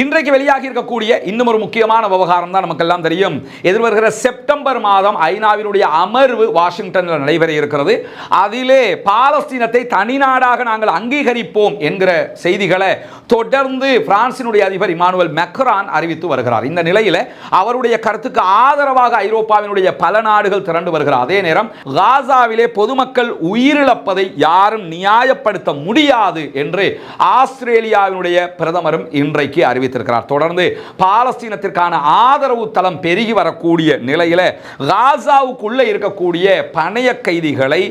இன்றைக்கு வெளியாகி இருக்கக்கூடிய இன்னும் ஒரு முக்கியமான விவகாரம் தான் நமக்கெல்லாம் தெரியும். எதிர்வருகிற செப்டம்பர் மாதம் ஐநாவினுடைய அமர்வு வாஷிங்டனில் நடைபெற இருக்கிறது. அதிலே பாலஸ்தீனத்தை தனிநாடாக நாங்கள் அங்கீகரிப்போம் என்கிற செய்திகளை தொடர்ந்து பிரான்சினுடைய அதிபர் இமானுவல் மெக்ரான் அறிவித்து வருகிறார். இந்த நிலையில் அவருடைய கருத்துக்கு ஆதரவாக ஐரோப்பாவினுடைய பல நாடுகள் திரண்டு வருகிறார். அதே நேரம் காசாவிலே பொதுமக்கள் உயிரிழப்பதை யாரும் நியாயப்படுத்த முடியாது என்று ஆஸ்திரேலியாவினுடைய பிரதமரும் இன்றைக்கு அறிவித்திருக்கிறார் தொடர்ந்து பாலஸ்தீனத்திற்கான ஆதரவு தளம் பெருகி வரக்கூடிய நிலையில் காசாவுக்குள்ளே இருக்கக்கூடிய பணைய கைதிகளை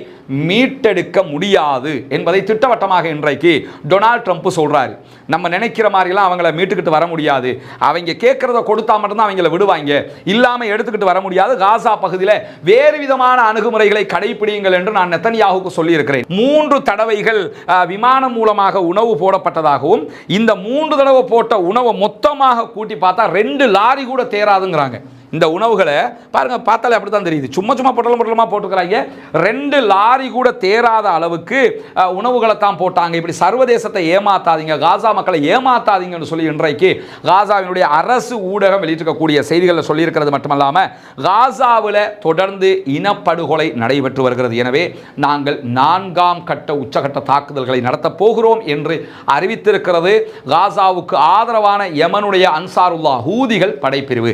மீட்டெடுக்க முடியாது என்பதை திட்டவட்டமாக இன்றைக்கு டொனால்ட் ட்ரம்ப் சொல்றாரு. நம்ம நினைக்கிற மாதிரிலாம் அவங்கள மீட்டுக்கிட்டு வர முடியாது. அவங்க கேட்கறத கொடுத்தா மட்டும்தான் அவங்கள விடுவாங்க. இல்லாம எடுத்துக்கிட்டு வர முடியாது. காசா பகுதியில் வேறு விதமான அணுகுமுறைகளை கடைபிடியுங்கள் என்று நான் நெத்தனியாவுக்கு சொல்லியிருக்கிறேன். மூன்று தடவைகள் விமானம் மூலமாக உணவு போடப்பட்டதாகவும் இந்த மூன்று தடவை போட்ட உணவை மொத்தமாக கூட்டி பார்த்தா ரெண்டு லாரி கூட தேராதுங்கிறாங்க இந்த உணவுகளை பாருங்கள் பார்த்தாலே அப்படி தான் தெரியுது. சும்மா சும்மா பொட்டலம் பொட்டலமாக போட்டுக்கிறாங்க. ரெண்டு லாரி கூட தேராத அளவுக்கு உணவுகளை தான் போட்டாங்க. இப்படி சர்வதேசத்தை ஏமாத்தாதீங்க காசா மக்களை ஏமாத்தாதீங்கன்னு சொல்லி இன்றைக்கு காசாவினுடைய அரசு ஊடகம் வெளியிட்டிருக்கக்கூடிய செய்திகளில் சொல்லியிருக்கிறது மட்டுமல்லாமல் காசாவில் தொடர்ந்து இனப்படுகொலை நடைபெற்று வருகிறது. எனவே நாங்கள் நான்காம் கட்ட உச்சகட்ட தாக்குதல்களை நடத்தப் போகிறோம் என்று அறிவித்திருக்கிறது. காசாவுக்கு ஆதரவான யமனுடைய அன்சாருல்லா ஹூதிகள் படைப்பிரிவு.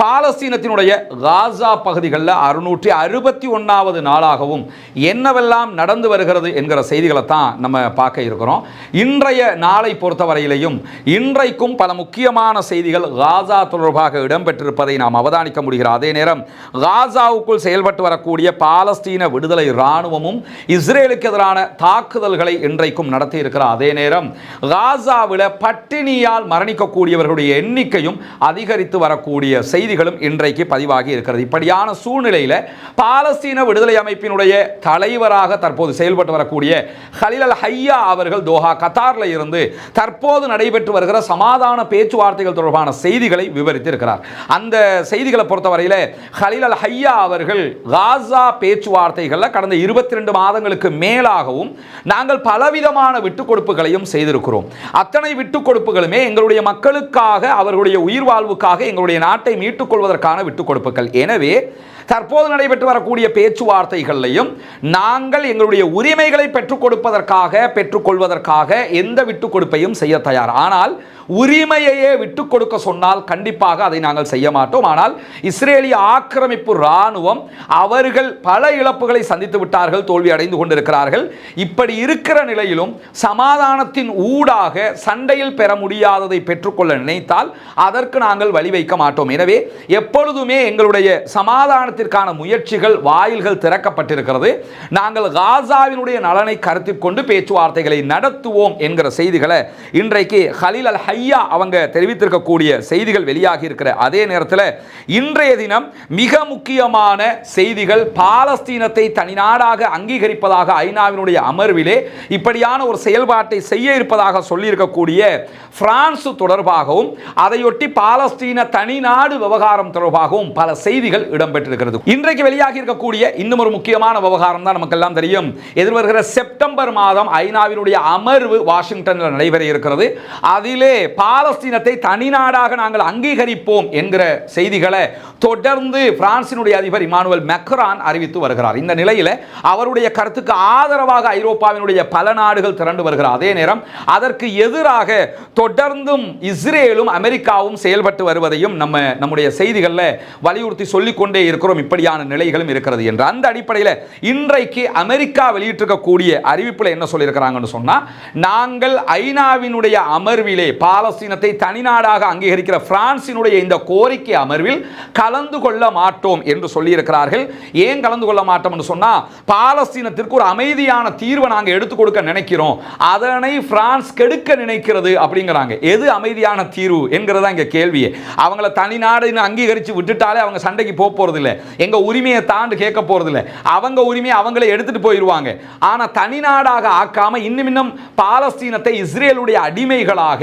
பாலஸ்தீனத்தினுடைய காசா பகுதிகளில் அறுநூற்றி அறுபத்தி ஒன்றாவது நாளாகவும் என்னவெல்லாம் நடந்து வருகிறது என்கிற செய்திகளை தான் நம்ம பார்க்க இருக்கிறோம். இன்றைய நாளை பொறுத்தவரையிலையும் இன்றைக்கும் பல முக்கியமான செய்திகள் காசா தொடர்பாக இடம்பெற்றிருப்பதை நாம் அவதானிக்க முடிகிறது. அதே நேரம் காசாவுக்குள் செயல்பட்டு வரக்கூடிய பாலஸ்தீன விடுதலை இராணுவமும் இஸ்ரேலுக்கு எதிரான தாக்குதல்களை இன்றைக்கும் நடத்தி இருக்கிறார் அதே நேரம் காசாவில் பட்டினியால் மரணிக்கக்கூடியவர்களுடைய எண்ணிக்கையும் அதிகரித்து வரக்கூடிய செய்தி செய்திகளும் இன்றைக்கு பதிவாகி இருக்கிறது. இப்படியான சூழ்நிலையில் பாலஸ்தீன விடுதலை அமைப்பினுடைய தலைவராக தற்போது செயல்பட்டு வரக்கூடிய ஹலில் அல் ஹையா அவர்கள் தோஹா கத்தாரில் இருந்து தற்போது நடைபெற்று வருகிற சமாதான பேச்சுவார்த்தைகள் தொடர்பான செய்திகளை விவரித்திருக்கிறார். அந்த செய்திகளை பொறுத்தவரையில் ஹலில் அல் ஹையா அவர்கள் காசா பேச்சுவார்த்தைகளில் கடந்த இருபத்தி ரெண்டு மாதங்களுக்கு மேலாகவும் நாங்கள் பலவிதமான விட்டுக் கொடுப்புகளையும் செய்திருக்கிறோம். அத்தனை விட்டுக் கொடுப்புகளுமே எங்களுடைய மக்களுக்காக அவர்களுடைய உயிர் வாழ்வுக்காக எங்களுடைய நாட்டை மீட்டுக் கொள்வதற்கான விட்டுக் கொடுப்புகள் எனவே தற்போது நடைபெற்று வரக்கூடிய பேச்சுவார்த்தைகளையும் நாங்கள் எங்களுடைய உரிமைகளை பெற்றுக் கொடுப்பதற்காக பெற்றுக்கொள்வதற்காக எந்த விட்டுக் கொடுப்பையும் செய்ய தயார். ஆனால் உரிமையையே விட்டுக் கொடுக்க சொன்னால் கண்டிப்பாக அதை நாங்கள் செய்ய மாட்டோம். ஆனால் இஸ்ரேலிய ஆக்கிரமிப்பு இராணுவம் அவர்கள் பல இழப்புகளை சந்தித்து விட்டார்கள் தோல்வி அடைந்து கொண்டிருக்கிறார்கள். இப்படி இருக்கிற நிலையிலும் சமாதானத்தின் ஊடாக சண்டையில் பெற முடியாததை பெற்றுக்கொள்ள நினைத்தால் அதற்கு நாங்கள் வழி வைக்க மாட்டோம். எனவே எப்பொழுதுமே எங்களுடைய சமாதானத்திற்கான முயற்சிகள் வாயில்கள் திறக்கப்பட்டிருக்கிறது. நாங்கள் காசாவினுடைய நலனை கருத்தில் கொண்டு பேச்சுவார்த்தைகளை நடத்துவோம் என்கிற செய்திகளை இன்றைக்கு ஹலீல் அல் ஹையா அவங்க தெரிவித்திருக்கக்கூடிய செய்திகள் வெளியாகி இருக்கிற அதே நேரத்தில் இன்றைய தினம் மிக முக்கியமான செய்திகள் பாலஸ்தீனத்தை தனிநாடாக அங்கீகரிப்பதாக ஐநாவினுடைய அமர்விலே இப்படியான ஒரு செயல்பாட்டை செய்ய இருப்பதாக சொல்லியிருக்கக்கூடிய பிரான்ஸ் தொடர்பாகவும் அதையொட்டி பாலஸ்தீன தனிநாடு விவகாரம் தொடர்பாகவும் பல செய்திகள் இடம்பெற்றிருக்கிறது இன்றைக்கு வெளியாகி இருக்கக்கூடிய இன்னும் ஒரு முக்கியமான விவகாரம் தான் நமக்கெல்லாம் தெரியும். எதிர்வருகிற செப்டம்பர் மாதம் ஐநாவினுடைய அமர்வு வாஷிங்டனில் நடைபெற இருக்கிறது. அதிலே பாலஸ்தீனத்தை தனிநாடாக நாங்கள் அங்கீகரிப்போம் என்கிற செய்திகளை தொடர்ந்து பிரான்சினுடைய அதிபர் இமானுவல் மெக்ரான் அறிவித்து வருகிறார். இந்த நிலையில் அவருடைய கருத்துக்கு ஆதரவாக ஐரோப்பாவினுடைய பல நாடுகள் திரண்டு வருகிறார் அதே நேரம் அதற்கு எதிராக தொடர்ந்தும் இஸ்ரேலும் அமெரிக்காவும் செயல்பட்டு வருவதையும் நம்ம நம்முடைய செய்திகளில் வலியுறுத்தி சொல்லிக்கொண்டே இருக்கிறோம். இருக்கிறோம் இப்படியான நிலைகளும் இருக்கிறது என்று. அந்த அடிப்படையில் இன்றைக்கு அமெரிக்கா வெளியிட்டிருக்கக்கூடிய அறிவிப்பில் என்ன சொல்லியிருக்கிறாங்கன்னு சொன்னால் நாங்கள் ஐநாவினுடைய அமர்விலே பாலஸ்தீனத்தை தனிநாடாக அங்கீகரிக்கிற பிரான்சினுடைய இந்த கோரிக்கை அமர்வில் கலந்து கொள்ள மாட்டோம் என்று சொல்லியிருக்கிறார்கள். ஏன் கலந்து கொள்ள மாட்டோம்னு சொன்னால் பாலஸ்தீனத்திற்கு ஒரு அமைதியான தீர்வை நாங்கள் எடுத்து கொடுக்க நினைக்கிறோம். அதனை பிரான்ஸ் கெடுக்க நினைக்கிறது அப்படிங்கிறாங்க. எது அமைதியான தீர்வு என்கிறதா இங்கே கேள்வியே. அவங்கள தனிநாடுன்னு அங்கீகரித்து விட்டுட்டாலே அவங்க சண்டைக்கு போக போகிறது இல்லை எங்க உரிமையை தாண்டு கேட்க போகிறதில்ல அவங்க உரிமையை அவங்களே எடுத்துட்டு போயிடுவாங்க ஆனால் தனிநாடாக ஆக்காமல் இன்னும் இன்னும் பாலஸ்தீனத்தை இஸ்ரேலுடைய அடிமைகளாக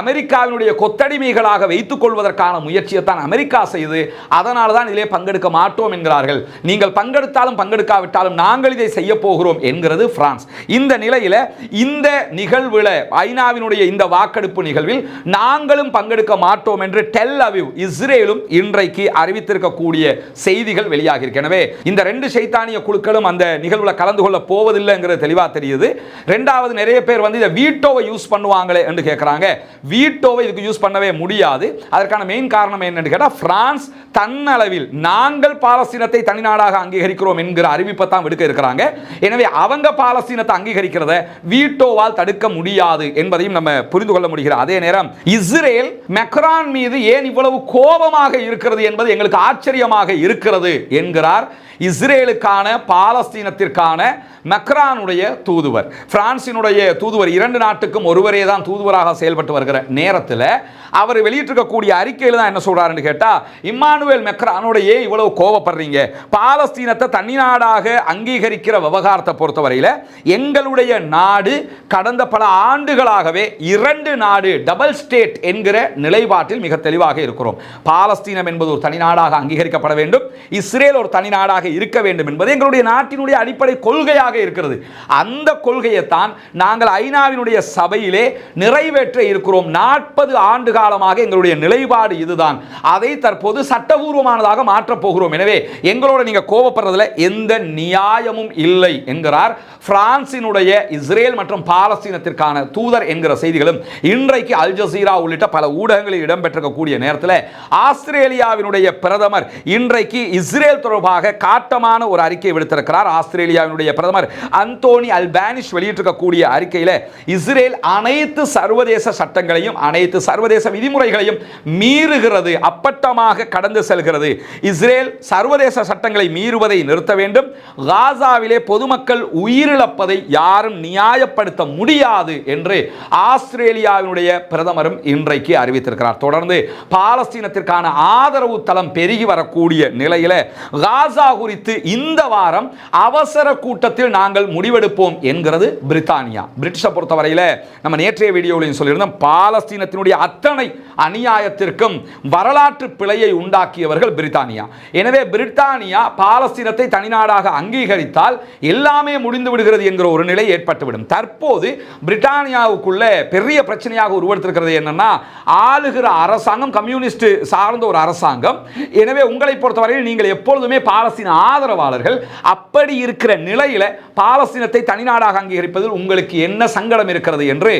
அமெரிக்காவினுடைய கொத்தடிமைகளாக வைத்துக் கொள்வதற்கான முயற்சியை தான் அமெரிக்கா செய்து அதனால தான் இதிலே பங்கெடுக்க மாட்டோம் என்கிறார்கள். நீங்கள் பங்கெடுத்தாலும் பங்கெடுக்காவிட்டாலும் நாங்கள் இதை செய்ய போகிறோம் என்கிறது பிரான்ஸ். இந்த நிலையில் இந்த நிகழ்வில் ஐநாவினுடைய இந்த வாக்கெடுப்பு நிகழ்வில் நாங்களும் பங்கெடுக்க மாட்டோம் என்று டெல் அவிவ் இஸ்ரேலும் இன்றைக்கு அறிவித்திருக்கக்கூடிய செய்தி செய்திகள் வெளியாகி எனவே இந்த ரெண்டு சைத்தானிய குழுக்களும் அந்த நிகழ்வுல கலந்து கொள்ள போவதில்லைங்கிறது தெளிவா தெரியுது. ரெண்டாவது நிறைய பேர் வந்து இதை வீட்டோவை யூஸ் பண்ணுவாங்களே என்று கேட்குறாங்க வீட்டோவை இதுக்கு யூஸ் பண்ணவே முடியாது. அதற்கான மெயின் காரணம் என்னன்னு கேட்டால் பிரான்ஸ் தன்னளவில் நாங்கள் பாலஸ்தீனத்தை தனிநாடாக அங்கீகரிக்கிறோம் என்கிற அறிவிப்பை தான் விடுக்க இருக்கிறாங்க. எனவே அவங்க பாலஸ்தீனத்தை அங்கீகரிக்கிறத வீட்டோவால் தடுக்க முடியாது என்பதையும் நம்ம புரிந்து கொள்ள முடிகிறது. அதே நேரம் இஸ்ரேல் மெக்ரான் மீது ஏன் இவ்வளவு கோபமாக இருக்கிறது என்பது எங்களுக்கு ஆச்சரியமாக இருக்கிறது என்கிறார் இஸ்ரேலுக்கான பாலஸ்தீனத்திற்கான மெக்ரானுடைய தூதுவர். பிரான்சினுடைய தூதுவர் இரண்டு நாட்டுக்கும் ஒருவரே தான் தூதுவராக செயல்பட்டு வருகிற நேரத்தில் அவர் வெளியிட்டிருக்கக்கூடிய அறிக்கையில் தான் என்ன சொல்கிறாருன்னு கேட்டால் இம்மானுவேல் மெக்ரானுடைய இவ்வளவு கோவப்படுறீங்க பாலஸ்தீனத்தை தனி நாடாக அங்கீகரிக்கிற விவகாரத்தை பொறுத்தவரையில் எங்களுடைய நாடு கடந்த பல ஆண்டுகளாகவே இரண்டு நாடு டபுள் ஸ்டேட் என்கிற நிலைப்பாட்டில் மிக தெளிவாக இருக்கிறோம். பாலஸ்தீனம் என்பது ஒரு தனி நாடாக அங்கீகரிக்கப்பட வேண்டும். இஸ்ரேல் ஒரு தனி நாடாக இருக்க வேண்டும் என்பது எங்களுடைய நாட்டினுடைய அடிப்படை கொள்கையாக இருக்கிறது. அந்த கொள்கையை தான் நாங்கள் ஐநாவினுடைய சபையிலே நிறைவேற்ற இருக்கிறோம். நாற்பது ஆண்டு காலமாக எங்களுடைய நிலைப்பாடு இதுதான். அதை தற்போது சட்டபூர்வமானதாக மாற்றப் போகிறோம். எனவே எங்களோட நீங்கள் கோபப்படுறதுல எந்த நியாயமும் இல்லை என்கிறார் பிரான்சினுடைய இஸ்ரேல் மற்றும் பாலஸ்தீனத்திற்கான தூதர் என்கிற செய்திகளும் இன்றைக்கு அல் ஜசீரா உள்ளிட்ட பல ஊடகங்களில் இடம்பெற்றிருக்கக்கூடிய நேரத்தில் ஆஸ்திரேலியாவினுடைய பிரதமர் இன்றைக்கு இஸ்ரேல் தொடர்பாக காட்டமான ஒரு அறிக்கை விடுத்திருக்கிறார் ஆஸ்திரேலியாவினுடைய பிரதமர் அந்தோனி அல்பானிஷ் வெளியிட்டிருக்கக்கூடிய அறிக்கையில் இஸ்ரேல் அனைத்து சர்வதேச சட்டங்களையும் அனைத்து சர்வதேச விதிமுறைகளையும் மீறுகிறது அப்பட்டமாக கடந்து செல்கிறது. இஸ்ரேல் சர்வதேச சட்டங்களை மீறுவதை நிறுத்த வேண்டும். காசாவிலே பொதுமக்கள் உயிரிழப்பதை யாரும் நியாயப்படுத்த முடியாது என்று ஆஸ்திரேலியாவினுடைய பிரதமரும் இன்றைக்கு அறிவித்திருக்கிறார். தொடர்ந்து பாலஸ்தீனத்திற்கான ஆதரவு தளம் பெருகி வரக்கூடிய நிலை நிலையில காசா குறித்து இந்த வாரம் அவசர கூட்டத்தில் நாங்கள் முடிவெடுப்போம் என்கிறது பிரித்தானியா. பிரிட்டிஷை பொறுத்தவரையில் நம்ம நேற்றைய வீடியோவிலையும் சொல்லியிருந்தோம். பாலஸ்தீனத்தினுடைய அத்தனை அநியாயத்திற்கும் வரலாற்று பிழையை உண்டாக்கியவர்கள் பிரித்தானியா. எனவே பிரித்தானியா பாலஸ்தீனத்தை தனிநாடாக அங்கீகரித்தால் எல்லாமே முடிந்து விடுகிறது என்கிற ஒரு நிலை ஏற்பட்டுவிடும். தற்போது பிரிட்டானியாவுக்குள்ள பெரிய பிரச்சனையாக உருவெடுத்திருக்கிறது என்னன்னா ஆளுகிற அரசாங்கம் கம்யூனிஸ்ட் சார்ந்த ஒரு அரசாங்கம். எனவே உங்களை பொறுத்தவரையில் நீங்கள் எப்பொழுதுமே பாலஸ்தீன ஆதரவாளர்கள் அப்படி இருக்கிற நிலையில் பாலஸ்தீனத்தை தனிநாடாக அங்கீகரிப்பதில் உங்களுக்கு என்ன சங்கடம் இருக்கிறது என்று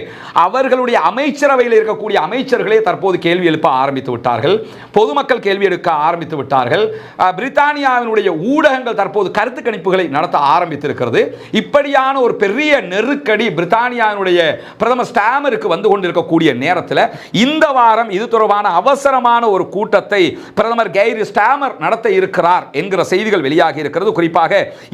அவர்களுடைய அமைச்சரவையில் இருக்கக்கூடிய அமைச்சர்களே தற்போது கேள்வி எழுப்ப ஆரம்பித்து விட்டார்கள். பொதுமக்கள் கேள்வி எடுக்க ஆரம்பித்து விட்டார்கள். பிரித்தானியாவினுடைய ஊடகங்கள் தற்போது கருத்து கணிப்புகளை நடத்த ஆரம்பித்திருக்கிறது. இப்படியான ஒரு பெரிய நெருக்கடி பிரித்தானியாவினுடைய பிரதமர் ஸ்டாமருக்கு வந்து கொண்டிருக்கக்கூடிய நேரத்தில் இந்த வாரம் இது தொடர்பான அவசரமான ஒரு கூட்டத்தை பிரதமர் கெய்ரி ஸ்டாமர் நடத்த இருக்கிறார் என்கிற செய்திகள் வெளியாகி இருக்கிறது. குறிப்பாக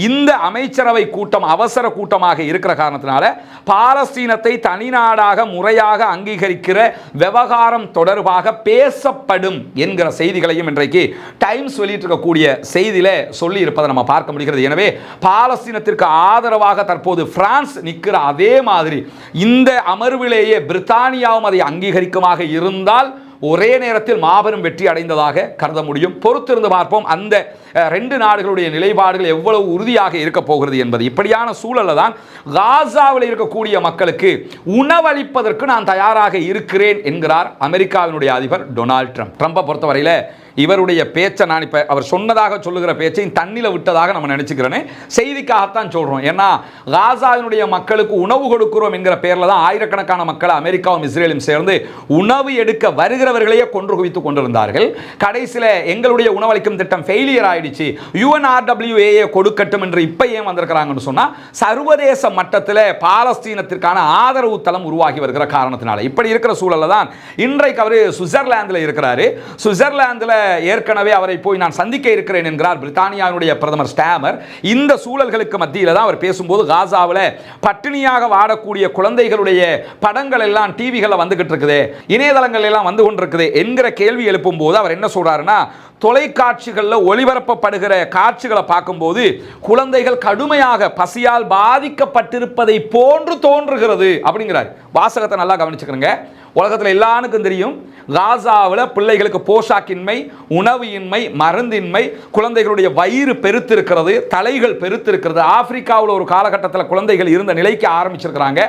இந்த அமைச்சரவை கூட்டம் அவசர கூட்டமாக இருக்கிற காரணத்தினால பாலஸ்தீனத்தை தனிநாடாக முறையாக அங்கீகரிக்கிற விவகாரம் தொடர்பாக பேசப்படும் என்கிற செய்திகளையும் இன்றைக்கு டைம்ஸ் வெளியிட்டிருக்கக்கூடிய செய்தியில சொல்லி இருப்பதை நம்ம பார்க்க முடிகிறது. எனவே பாலஸ்தீனத்திற்கு ஆதரவாக தற்போது பிரான்ஸ் நிற்கிற அதே மாதிரி இந்த அமர்விலேயே பிரித்தானியாவும் அதை அங்கீகரிக்குமாக இருந்தால் ஒரே நேரத்தில் மாபெரும் வெற்றி அடைந்ததாக கருத முடியும். பொறுத்திருந்து பார்ப்போம். அந்த ரெண்டு நாடுகளுடைய நிலைப்பாடுகள் எவ்வளவு உறுதியாக இருக்க போகிறது என்பது. இப்படியான சூழலில் தான் காசாவில் இருக்கக்கூடிய மக்களுக்கு உணவளிப்பதற்கு நான் தயாராக இருக்கிறேன் என்கிறார் அமெரிக்காவினுடைய அதிபர் டொனால்ட் ட்ரம்ப். ட்ரம்பை பொறுத்தவரையில் இவருடைய பேச்சை நான் இப்போ அவர் சொன்னதாக சொல்லுகிற பேச்சையும் தண்ணியில் விட்டதாக நம்ம நினச்சிக்கிறேனே. செய்திக்காகத்தான் சொல்கிறோம் ஏன்னா காசாவினுடைய மக்களுக்கு உணவு கொடுக்கிறோம் என்கிற பேரில் தான் ஆயிரக்கணக்கான மக்கள் அமெரிக்காவும் இஸ்ரேலும் சேர்ந்து உணவு எடுக்க வருகிறவர்களையே கொன்று குவித்து கொண்டிருந்தார்கள். கடைசியில் எங்களுடைய உணவளிக்கும் திட்டம் ஃபெயிலியர் ஆயிடுச்சு. யுஎன்ஆர்டபிள்யூஏஏ கொடுக்கட்டும் என்று இப்போ ஏன் வந்திருக்கிறாங்கன்னு சொன்னால் சர்வதேச மட்டத்தில் பாலஸ்தீனத்திற்கான ஆதரவு தளம் உருவாகி வருகிற காரணத்தினால. இப்படி இருக்கிற சூழலில் தான் இன்றைக்கு அவர் சுவிட்சர்லாந்தில் இருக்கிறாரு. சுவிட்சர்லாந்தில் ஏற்கனவே அவரை போய் நான் சந்திக்க இருக்கிறேன் என்கிறார் பிரித்தானியாவுடைய பிரதமர் ஸ்டாமர். இந்த சூழல்களுக்கு மத்தியில் தான் அவர் பேசும்போது காசாவில் பட்டினியாக வாடக்கூடிய குழந்தைகளுடைய படங்கள் எல்லாம் டிவிகளில் வந்துகிட்டு இருக்குது. இணையதளங்கள் எல்லாம் வந்து கொண்டிருக்குது என்கிற கேள்வி எழுப்பும் போது அவர் என்ன சொல்கிறாருன்னா தொலைக்காட்சிகளில் ஒளிபரப்பப்படுகிற காட்சிகளை பார்க்கும்போது குழந்தைகள் கடுமையாக பசியால் பாதிக்கப்பட்டிருப்பதை போன்று தோன்றுகிறது அப்படிங்கிறார். வாசகத்தை நல்லா கவனிச்சுக்கிறேங்க. உலகத்தில் எல்லாருக்கும் தெரியும். காசாவில் பிள்ளைகளுக்கு போஷாக்கின்மை உணவு இன்மை மருந்தின்மை குழந்தைகளுடைய வயிறு பெருத்திருக்கிறது தலைகள் பெருத்திருக்கிறது. ஆப்பிரிக்காவில் ஒரு காலகட்டத்தில் குழந்தைகள் இருந்த நிலைக்கு ஆரம்பிச்சிருக்கிறாங்க.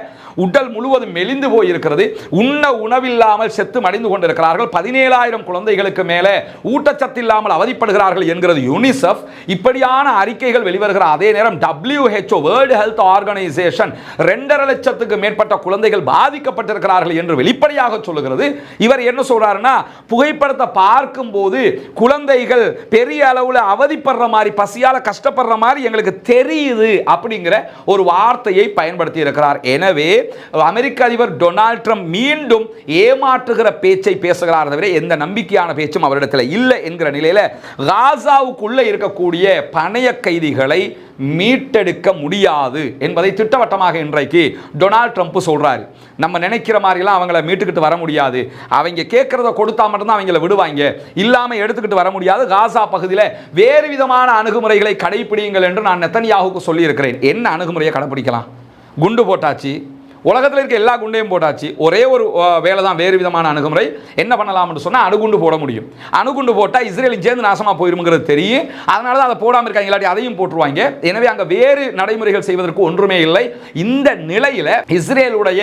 உடல் முழுவதும் மெலிந்து போயிருக்கிறது. உண்ண உணவில்லாமல் செத்து மடிந்து கொண்டிருக்கிறார்கள். பதினேழாயிரம் குழந்தைகளுக்கு மேலே ஊட்டச்சத்து இல்லாமல் அவதிப்படுகிறார்கள் என்கிறது யூனிசெஃப். இப்படியான அறிக்கைகள் வெளிவருகிற அதே நேரம் டபிள்யூஹெச்ஓ வேர்ல்டு ஹெல்த் ஆர்கனைசேஷன் ரெண்டரை லட்சத்துக்கு மேற்பட்ட குழந்தைகள் பாதிக்கப்பட்டிருக்கிறார்கள் என்று வெளிப்படையாக சொல்லுகிறது. இவர் என்ன சொல்றாருன்னா புகைப்படத்தை பார்க்கும்போது குழந்தைகள் பெரிய அளவில் அவதிப்படுற மாதிரி பசியால் கஷ்டப்படுற மாதிரி எங்களுக்கு தெரியுது அப்படிங்கிற ஒரு வார்த்தையை பயன்படுத்தி இருக்கிறார். எனவே அமெரிக்க அதிபர் டொனால்ட் ட்ரம்ப் மீண்டும் ஏமாற்றுகிற பேச்சை பேசுகிறார் தவிர எந்த நம்பிக்கையான பேச்சும் அவரிடத்தில் இல்லை என்கிற நிலையில் காசாவுக்குள்ளே இருக்கக்கூடிய பணைய கைதிகளை மீட்டெடுக்க முடியாது என்பதை திட்டவட்டமாக இன்றைக்கு டொனால்ட் ட்ரம்ப் சொல்றாரு. நம்ம நினைக்கிற மாதிரிலாம் அவங்கள மீட்டுக்கிட்டு வர முடியாது. அவங்க கேட்கறத கொடுத்தா மட்டும்தான் அவங்கள விடுவாங்க. இல்லாம எடுத்துக்கிட்டு வர முடியாது. காசா பகுதியில் வேறு விதமான அணுகுமுறைகளை கடைபிடியுங்கள் என்று நான் நெத்தனியாவுக்கு சொல்லியிருக்கிறேன். என்ன அணுகுமுறையை கடைபிடிக்கலாம்? குண்டு போட்டாச்சு. உலகத்தில் இருக்க எல்லா குண்டையும் போட்டாச்சு. ஒரே ஒரு வேலை தான் வேறு விதமான அணுகுமுறை. என்ன பண்ணலாம்னு சொன்னால் அணுகுண்டு போட முடியும். அணுகுண்டு போட்டால் இஸ்ரேலின் சேர்ந்து நாசமாக போயிருங்கிறது தெரியும். அதனால தான் அதை போடாமல் இருக்காங்க. இல்லாட்டி அதையும் போட்டுருவாங்க. எனவே அங்கே வேறு நடைமுறைகள் செய்வதற்கு ஒன்றுமே இல்லை. இந்த நிலையில் இஸ்ரேலுடைய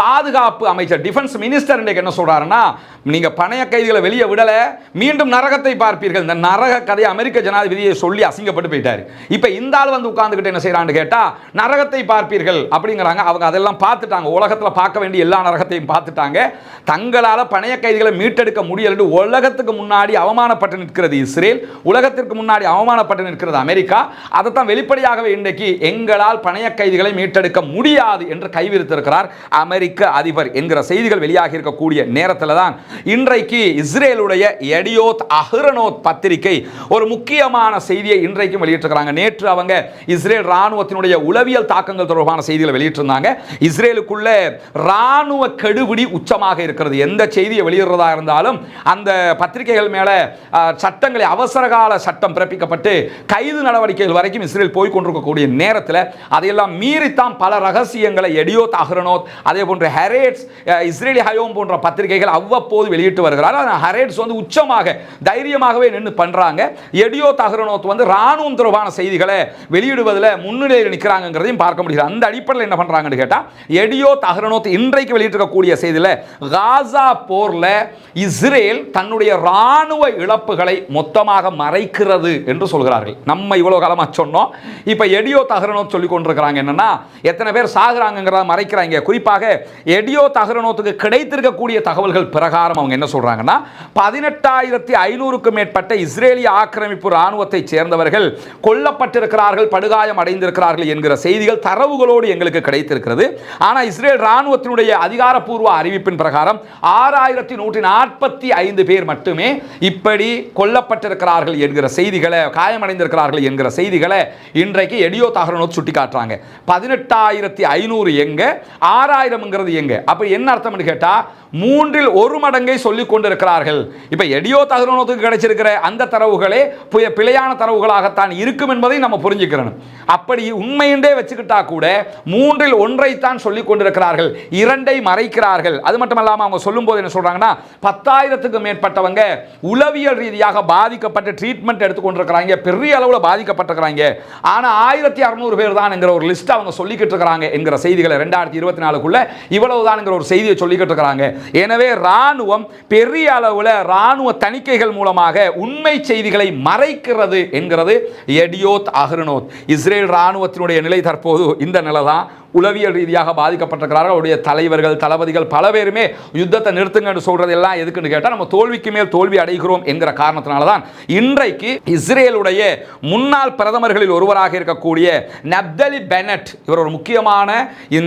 பாதுகாப்பு அமைச்சர் டிஃபென்ஸ் மினிஸ்டர் இன்றைக்கு என்ன சொல்றாருன்னா நீங்கள் பணைய கைதிகளை வெளியே விடலை மீண்டும் நரகத்தை பார்ப்பீர்கள். இந்த நரக கதையை அமெரிக்க ஜனாதிபதியை சொல்லி அசிங்கப்பட்டு போயிட்டாரு. இப்போ இந்த ஆள் வந்து உட்கார்ந்துக்கிட்டு என்ன செய்யறான்னு கேட்டால் நரகத்தை பார்ப்பீர்கள் அப்படிங்கிறாங்க. அவங்க அதெல்லாம் பார்த்து பார்த்துட்டாங்க. உலகத்தில் பார்க்க வேண்டிய எல்லா நரகத்தையும் பார்த்துட்டாங்க. தங்களால் பணைய கைதிகளை மீட்டெடுக்க முடியலன்னு உலகத்துக்கு முன்னாடி அவமானப்பட்டு நிற்கிறது இஸ்ரேல். உலகத்திற்கு முன்னாடி அவமானப்பட்டு நிற்கிறது அமெரிக்கா. அதைத்தான் வெளிப்படையாகவே இன்றைக்கு எங்களால் பணைய கைதிகளை மீட்டெடுக்க முடியாது என்று கைவிரித்திருக்கிறார் அமெரிக்க அதிபர் என்கிற செய்திகள் வெளியாகி இருக்கக்கூடிய நேரத்தில் தான். இன்றைக்கு இஸ்ரேலுடைய எடியோத் அஹ்ரனோத் பத்திரிகை ஒரு முக்கியமான செய்தியை இன்றைக்கும் வெளியிட்டிருக்கிறாங்க. நேற்று அவங்க இஸ்ரேல் ராணுவத்தினுடைய உளவியல் தாக்கங்கள் தொடர்பான செய்திகளை வெளியிட்டிருந்தாங்க. இஸ்ரேல் இஸ்ரேலுக்குள்ள ராணுவ கெடுபிடி உச்சமாக இருக்கிறது. எந்த செய்தியை வெளியிடுறதா இருந்தாலும் அந்த பத்திரிகைகள் மேல சட்டங்களை அவசரகால சட்டம் பிறப்பிக்கப்பட்டு கைது நடவடிக்கைகள் வரைக்கும் இஸ்ரேல் போய் கொண்டிருக்கக்கூடிய நேரத்தில் அதையெல்லாம் மீறித்தான் பல ரகசியங்களை எடியோ தகரனோ அதே போன்ற ஹெரேட்ஸ் இஸ்ரேலி ஹயோம் போன்ற பத்திரிகைகள் அவ்வப்போது வெளியிட்டு வருகிறார். ஆனால் ஹெரேட்ஸ் வந்து உச்சமாக தைரியமாகவே நின்று பண்றாங்க. எடியோ அஹ்ரனோத் வந்து ராணுவம் தொடர்பான செய்திகளை வெளியிடுவதில் முன்னிலையில் நிற்கிறாங்கிறதையும் பார்க்க முடியாது அந்த அடிப்படையில் என்ன பண்றாங்கன்னு கேட்டால் எடியோத் அஹ்ரனோத் இன்றைக்கு வெளியிட்டிருக்கக்கூடிய செய்தியில் காசா போரில் இஸ்ரேல் தன்னுடைய ராணுவ இழப்புகளை மொத்தமாக மறைக்கிறது என்று சொல்கிறார்கள். நம்ம இவ்வளோ காலமாக சொன்னோம். இப்போ எடியோ தகரனோத் சொல்லி கொண்டிருக்கிறாங்க என்னன்னா எத்தனை பேர் சாகுறாங்கிறத மறைக்கிறாங்க. குறிப்பாக எடியோ தகரனோத்துக்கு கிடைத்திருக்கக்கூடிய தகவல்கள் பிரகாரம் அவங்க என்ன சொல்கிறாங்கன்னா பதினெட்டாயிரத்தி ஐநூறுக்கும் மேற்பட்ட இஸ்ரேலிய ஆக்கிரமிப்பு ராணுவத்தை சேர்ந்தவர்கள் கொல்லப்பட்டிருக்கிறார்கள் படுகாயம் அடைந்திருக்கிறார்கள் என்கிற செய்திகள் தரவுகளோடு எங்களுக்கு கிடைத்திருக்கிறது. ஆனால் இஸ்ரேல் ராணுவத்தினுடைய அதிகாரப்பூர்வ அறிவிப்பின் பிரகாரம் ஆறாயிரத்தி நூற்றி நாற்பத்தி ஐந்து பேர் மட்டுமே இப்படி கொல்லப்பட்டிருக்கிறார்கள் என்கிற செய்திகளை காயமடைந்திருக்கிறார்கள் என்கிற செய்திகளை இன்றைக்கு எடியோ தகரனோத் சுட்டி காட்டுறாங்க பதினெட்டாயிரத்தி ஐநூறு எங்க ஆறாயிரம்ங்கிறது எங்க? அப்ப என்ன அர்த்தம்னு கேட்டா மூன்றில் ஒரு மடங்கை சொல்லிக் கொண்டிருக்கிறார்கள். இப்ப எடியோ தகரனோத்துக்கு கிடைச்சிருக்கிற அந்த தரவுகளே புய- பிழையான தரவுகளாகத்தான் இருக்கும் என்பதை நம்ம புரிஞ்சுக்கிறோம் அப்படி உண்மையின்றே வச்சுக்கிட்டா கூட மூன்றில் ஒன்றைத்தான் சொல்லிக் கொண்டிருக்கிறார்கள் இரண்டை மறைக்கிறார்கள். அது மட்டுமல்லாமல் அவங்க சொல்லும்போது என்ன சொல்கிறாங்கன்னா பத்தாயிரத்துக்கு மேற்பட்டவங்க உளவியல் ரீதியாக பாதிக்கப்பட்டு ட்ரீட்மெண்ட் எடுத்துக்கொண்டிருக்கிறாங்க. பெரிய அளவில் பாதிக்கப்பட்டிருக்கிறாங்க. ஆனால் ஆயிரத்தி அறுநூறு பேர் தான் என்கிற ஒரு லிஸ்ட் அவங்க சொல்லிக்கிட்டு இருக்கிறாங்க என்கிற செய்திகளை ரெண்டாயிரத்தி இருபத்தி நாலுக்குள்ள இவ்வளவு தான் ஒரு செய்தியை சொல்லிக்கிட்டு இருக்கிறாங்க எனவே ராணுவம் பெரிய அளவில் ராணுவ தணிக்கைகள் மூலமாக உண்மை செய்திகளை மறைக்கிறது என்கிறது எடியோத் அஹ்ரனோத் இஸ்ரேல் ராணுவத்தினுடைய நிலை தற்போது இந்த நிலை தான் உளவியல் ரீதியாக பாதிக்கப்பட்டிருக்கிறார்கள். அவருடைய தலைவர்கள் தளபதிகள் பல பேருமே யுத்தத்தை நிறுத்துங்கன்னு சொல்றது எல்லாம் எதுக்குன்னு கேட்டால் நம்ம தோல்விக்கு மேல் தோல்வி அடைகிறோம் என்கிற காரணத்தினால தான் இன்றைக்கு இஸ்ரேலுடைய முன்னாள் பிரதமர்களில் ஒருவராக இருக்கக்கூடிய நப்தலி பெனட் இவர் ஒரு முக்கியமான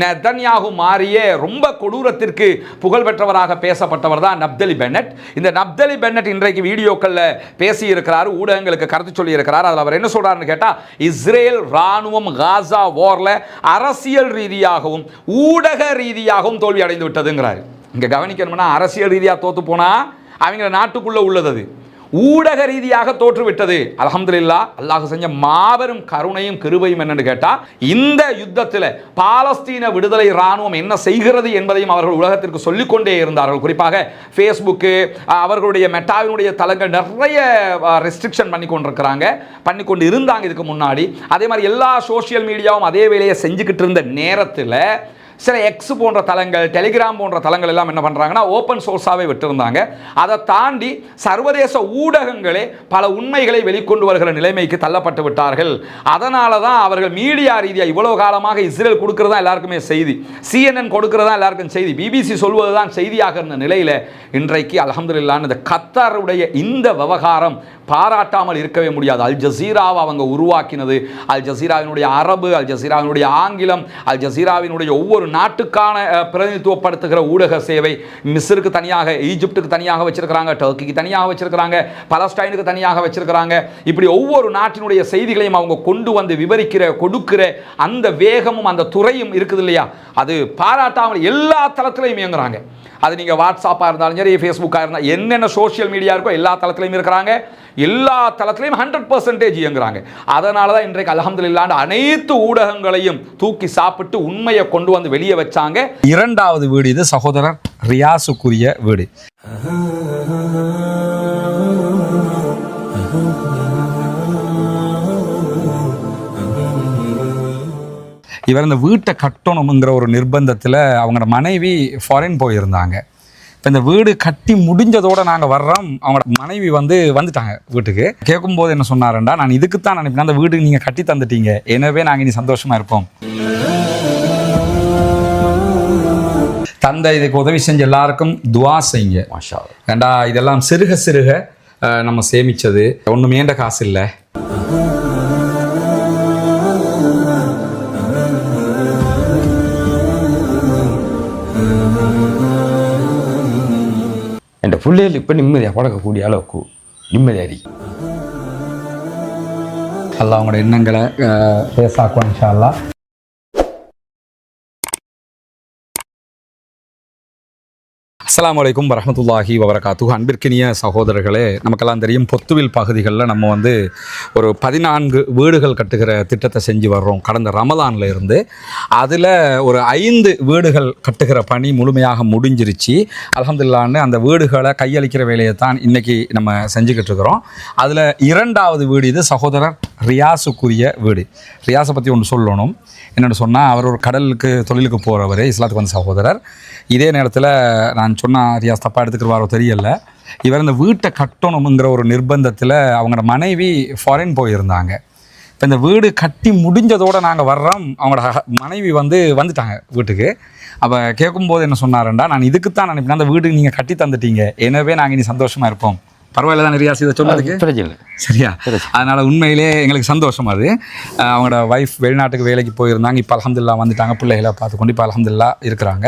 நெதன்யாகு மாறிய ரொம்ப கொடூரத்திற்கு புகழ்பெற்றவராக பேசப்பட்டவர் தான் நப்தலி பெனட். இந்த நப்தலி பெனட் இன்றைக்கு வீடியோக்களில் பேசி இருக்கிறார் ஊடகங்களுக்கு கருத்து சொல்லியிருக்கிறார். அதில் அவர் என்ன சொல்கிறாருன்னு கேட்டால் இஸ்ரேல் ராணுவம் காசா அரசியல் அரசியல் ரீதியாகவும் ஊடக ரீதியாகவும் தோல்வி அடைந்து விட்டதுங்கிறார் இங்கே கவனிக்கணும்னா அரசியல் ரீதியாக தோத்து போனா அவங்க நாட்டுக்குள்ள உள்ளது அது. ஊடக ரீதியாக தோற்றுவிட்டது. அலமதுல்லா அல்லாஹ் செஞ்ச மாபெரும் கருணையும் கிருபையும் என்னன்னு கேட்டா இந்த யுத்தத்தில் பாலஸ்தீன விடுதலை ராணுவம் என்ன செய்கிறது என்பதையும் அவர்கள் உலகத்திற்கு சொல்லிக்கொண்டே இருந்தார்கள். குறிப்பாக ஃபேஸ்புக்கு அவர்களுடைய மெட்டாவினுடைய தளங்கள் நிறைய ரெஸ்ட்ரிக்ஷன் பண்ணி கொண்டிருக்கிறாங்க பண்ணி கொண்டு இருந்தாங்க இதுக்கு முன்னாடி. அதே மாதிரி எல்லா சோஷியல் மீடியாவும் அதே வேலையை செஞ்சுக்கிட்டு இருந்த நேரத்தில் சில எக்ஸ் போன்ற தளங்கள் டெலிகிராம் போன்ற தளங்கள் எல்லாம் என்ன பண்ணுறாங்கன்னா ஓப்பன் சோர்ஸாகவே விட்டுருந்தாங்க. அதை தாண்டி சர்வதேச ஊடகங்களே பல உண்மைகளை வெளிக்கொண்டு வருகிற நிலைமைக்கு தள்ளப்பட்டு விட்டார்கள். அதனால தான் அவர்கள் மீடியா ரீதியாக இவ்வளோ காலமாக இஸ்ரேல் கொடுக்கறதா எல்லாருக்குமே செய்தி சிஎன்என் கொடுக்கறதா எல்லாருக்கும் செய்தி பிபிசி சொல்வது தான் செய்தியாக இருந்த நிலையில் இன்றைக்கு அலமதுல்லான்னு இந்த கத்தாருடைய இந்த விவகாரம் பாராட்டாமல் இருக்கவே முடியாது. அல் ஜசீராவை அவங்க உருவாக்கினது அல் ஜசீராவினுடைய அரபு அல் ஜசீராவினுடைய ஆங்கிலம் அல் ஜசீராவினுடைய ஒவ்வொரு நாட்டுக்கான பிரதிநிதித்துவப்படுத்துகிற ஊடக சேவை மிஸ்ருக்கு தனியாக ஈஜிப்டுக்கு தனியாக வச்சிருக்கிறாங்க டர்க்கிக்கு தனியாக வச்சிருக்கிறாங்க பலஸ்டைனுக்கு தனியாக வச்சிருக்கிறாங்க. இப்படி ஒவ்வொரு நாட்டினுடைய செய்திகளையும் அவங்க கொண்டு வந்து விவரிக்கிற கொடுக்கிற அந்த வேகமும் அந்த துறையும் இருக்குது இல்லையா? அது பாராட்டாமல் எல்லா தளத்திலையும் இயங்குறாங்க. அது நீங்கள் வாட்ஸ்அப்பாக இருந்தாலும் சரி ஃபேஸ்புக்காக இருந்தால் என்னென்ன சோஷியல் மீடியா இருக்கோ எல்லா தளத்திலையும் இருக்கிறாங்க. எல்லா தளத்திலையும் ஹண்ட்ரட் பர்சன்டேஜ் இயங்குறாங்க. அதனால தான் இன்றைக்கு அலமதுல்லாண்டு அனைத்து ஊடகங்களையும் தூக்கி சாப்பிட்டு உண்மையை கொண்டு வந்து வெளியே வச்சாங்க. இரண்டாவது வீடு இது சகோதரர் ரியாசுக்குரிய வீடு. இவர் இந்த வீட்டை கட்டணுங்கிற ஒரு நிர்பந்தத்தில் அவங்களோட மனைவி ஃபாரின் போயிருந்தாங்க. இப்போ இந்த வீடு கட்டி முடிஞ்சதோட நாங்கள் வர்றோம். அவங்களோட மனைவி வந்து வந்துட்டாங்க வீட்டுக்கு. கேட்கும்போது என்ன சொன்னாருண்டா நான் இதுக்கு தான் நினைப்பேன் அந்த வீடு நீங்கள் கட்டி தந்துட்டீங்க. எனவே நாங்கள் இனி சந்தோஷமா இருப்போம். தந்தை இதுக்கு உதவி செஞ்ச எல்லாருக்கும் துவா செய்யுங்க. மாஷா ஏண்டா இதெல்லாம் சிறுக சிறுக நம்ம சேமிச்சது. ஒன்றும் ஏண்ட காசு இல்லை? பிள்ளைகள் இப்போ நிம்மதியாக பழக்கக்கூடிய அளவுக்கு நிம்மதியாக இருக்கு. அல்லாஹ் அவங்களோட எண்ணங்களை அஹ், பேசாக்குவான் இன்ஷா அல்லா அஸ்லாம் அலைக்கும் வரமத்துல்லாஹி வபரகாத்து அன்பிற்கினிய சகோதரர்களே நமக்கெல்லாம் தெரியும் பொத்துவில் பகுதிகளில் நம்ம வந்து ஒரு பதினான்கு வீடுகள் கட்டுகிற திட்டத்தை செஞ்சு வர்றோம். கடந்த ரமலானில் இருந்து அதில் ஒரு ஐந்து வீடுகள் கட்டுகிற பணி முழுமையாக முடிஞ்சிருச்சு. அலமதுல்லான்னு அந்த வீடுகளை கையளிக்கிற வேலையை தான் இன்றைக்கி நம்ம செஞ்சுக்கிட்டு இருக்கிறோம். அதில் இரண்டாவது வீடு இது சகோதரர் ரியாஸுக்குரிய வீடு. ரியாஸை பற்றி ஒன்று சொல்லணும். என்னென்னு சொன்னால் அவர் ஒரு கடலுக்கு தொழிலுக்கு போகிறவர் இஸ்லாத்துக்கு வந்த சகோதரர். இதே நேரத்தில் நான் சொன்ன ரியாஸ் தப்பாக எடுத்துக்கிறவாரோ தெரியல. இவர் இந்த வீட்டை கட்டணுங்கிற ஒரு நிர்பந்தத்தில் அவங்களோட மனைவி ஃபாரின் போயிருந்தாங்க. இப்போ இந்த வீடு கட்டி முடிஞ்சதோடு நாங்கள் வர்றோம். அவங்களோட ஹ- மனைவி வந்து வந்துட்டாங்க வீட்டுக்கு. அப்போ கேட்கும்போது என்ன சொன்னாருண்டா நான் இதுக்கு தான் நினைப்பேன். அந்த வீடு நீங்கள் கட்டி தந்துட்டீங்க. எனவே நாங்கள் இனி சந்தோஷமாக இருப்போம். பரவாயில்ல தான் ரியாஸ் இதை சொன்னதுக்கு. பிரச்சனை சரியா? அதனால் உண்மையிலே எங்களுக்கு சந்தோஷம் அது. அவங்களோட ஒய்ஃப் வெளிநாட்டுக்கு வேலைக்கு போயிருந்தாங்க. இப்போ அல்ஹம்துலில்லாஹ் வந்துட்டாங்க. பிள்ளைகளை பார்த்துக்கொண்டு இப்போ அல்ஹம்துலில்லாஹ் இருக்கிறாங்க.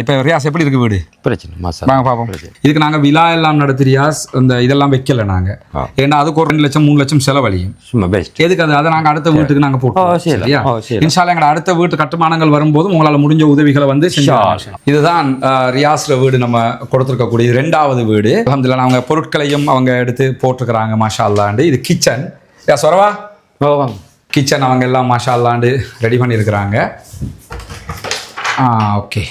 இப்போ ரியாஸ் எப்படி இருக்கு வீடு? பிரச்சனை மாசா வாங்க பார்ப்போம் இதுக்கு நாங்கள் விழா எல்லாம் நடத்தி ரியாஸ் இந்த இதெல்லாம் வைக்கல நாங்கள். ஏன்னா அதுக்கு ஒரு ரெண்டு லட்சம் மூணு லட்சம் செலவழியும். சும்மா பெஸ்ட் எதுக்கு அது? அதை நாங்கள் அடுத்த வீட்டுக்கு நாங்கள் போட்டோம். சரியா. இன்ஷால்லா எங்களோட அடுத்த வீட்டு கட்டுமானங்கள் வரும்போது உங்களால் முடிஞ்ச உதவிகளை வந்து செஞ்சு இதுதான் ரியாஸ்ல வீடு நம்ம கொடுத்துருக்கக்கூடிய ரெண்டாவது வீடு. அல்ஹம்துலில்லாஹ் அவங்க பொருட்களையும் அவங்க எடுத்து போட்டிருக்கிறாங்க மாஷா அல்லாண்டு இது கிச்சன் யா சொரவா? கிச்சன் அவங்க எல்லாம் மாஷா அல்லாண்டு ரெடி பண்ணியிருக்கிறாங்க ஆ ஓகே.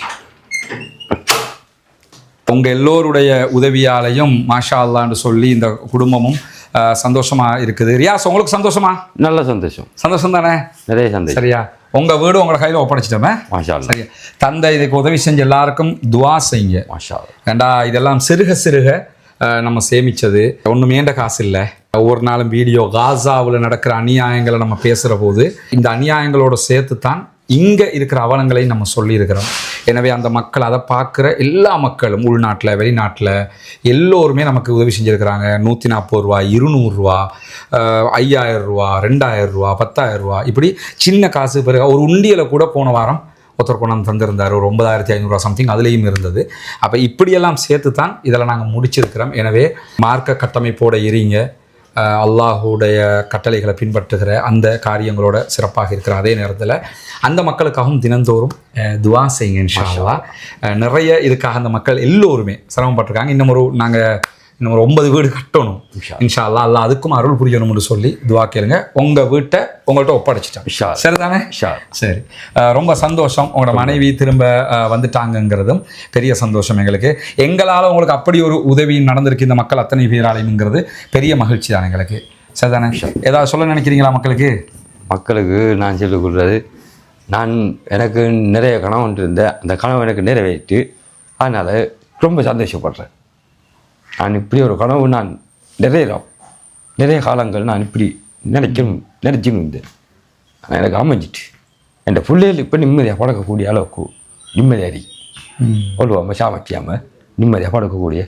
உங்கள் எல்லோருடைய உதவியாலையும் மாஷா அல்லான்னு சொல்லி இந்த குடும்பமும் அஹ், சந்தோஷமா இருக்குது. ரியாஸ் உங்களுக்கு சந்தோஷமா? நல்ல சந்தோஷம். சந்தோஷம் தானே? நிறைய சந்தோஷம். சரியா? உங்க வீடு உங்களோட கையில் ஒப்படைச்சிட்டோமே? மாஷா சரியா. தந்தை இதுக்கு உதவி செஞ்ச எல்லாருக்கும் துவா செய்யுங்க. மாஷா. ஏண்டா இதெல்லாம் சிறுக சிறுக நம்ம சேமித்தது ஒன்றும் ஏண்ட காசு இல்லை. ஒவ்வொரு நாளும் வீடியோ காசாவில் நடக்கிற அநியாயங்களை நம்ம பேசுகிற போது இந்த அநியாயங்களோட சேர்த்து தான் இங்கே இருக்கிற அவலங்களையும் நம்ம சொல்லியிருக்கிறோம். எனவே அந்த மக்கள் அதை பார்க்குற எல்லா மக்களும் உள்நாட்டில் வெளிநாட்டில் எல்லோருமே நமக்கு உதவி செஞ்சுருக்கிறாங்க. நூற்றி நாற்பது ரூபா இருநூறுரூவா ஐயாயிரம் ரூபா ரெண்டாயிரம் ரூபா பத்தாயிரம் ரூபா இப்படி சின்ன காசு பிறகு ஒரு உண்டியலை கூட போன வாரம் ஒருத்தர் கொண்டாந்து தந்திருந்தார் ஒரு ஒன்பதாயிரத்தி ஐநூறுரூவா சம்திங் அதுலேயும் இருந்தது. அப்போ இப்படியெல்லாம் சேர்த்து தான் இதில் நாங்கள் முடிச்சிருக்கிறோம். எனவே மார்க்க கட்டமைப்போடு இருங்க அல்லாஹுடைய கட்டளைகளை பின்பற்றுகிற அந்த காரியங்களோட சிறப்பாக இருக்கிற அதே நேரத்தில் அந்த மக்களுக்காகவும் தினந்தோறும் துவா செய்யுங்க இன்ஷா நிறைய இதுக்காக அந்த மக்கள் எல்லோருமே சிரமப்பட்டிருக்காங்க. இன்னும் ஒரு நாங்கள் இன்னும் ஒரு ஒன்பது வீடு கட்டணும். இன்ஷா. அல்லாஹ் அல்லாஹ் அதுக்கும் அருள் புரியணும்னு சொல்லி துவா கேளுங்க. உங்கள் வீட்டை உங்கள்கிட்ட ஒப்படைச்சிட்டோம் இன்ஷா சரிதானே? சரி. ரொம்ப சந்தோஷம். உங்களோட மனைவி திரும்ப வந்துட்டாங்கங்கிறதும் பெரிய சந்தோஷம் எங்களுக்கு. எங்களால் உங்களுக்கு அப்படி ஒரு உதவி நடந்திருக்கு இந்த மக்கள் அத்தனை பேராலையுங்கிறது பெரிய மகிழ்ச்சி தான் எங்களுக்கு. சரிதானே? ஏதாவது சொல்ல நினைக்கிறீங்களா மக்களுக்கு? மக்களுக்கு நான் சொல்லிக் கொடுறது நான் எனக்கு நிறைய கனவு இருந்தேன் அந்த கனவு எனக்கு நிறைவேற்றி அதனால் ரொம்ப சந்தோஷப்படுறேன். நான் இப்படி ஒரு கனவு நான் நிறைவேறும் நிறைய காலங்கள் நான் இப்படி நினைக்கணும் நினைச்சுன்னு இருந்தேன். ஆனா எனக்கு அமைஞ்சிட்டு. என் பிள்ளைகள் இப்போ நிம்மதியாக பழக்கக்கூடிய அளவுக்கு நிம்மதியாரி சொல்லுவாமல் சாமக்கியாமல் நிம்மதியாக பழக்கக்கூடிய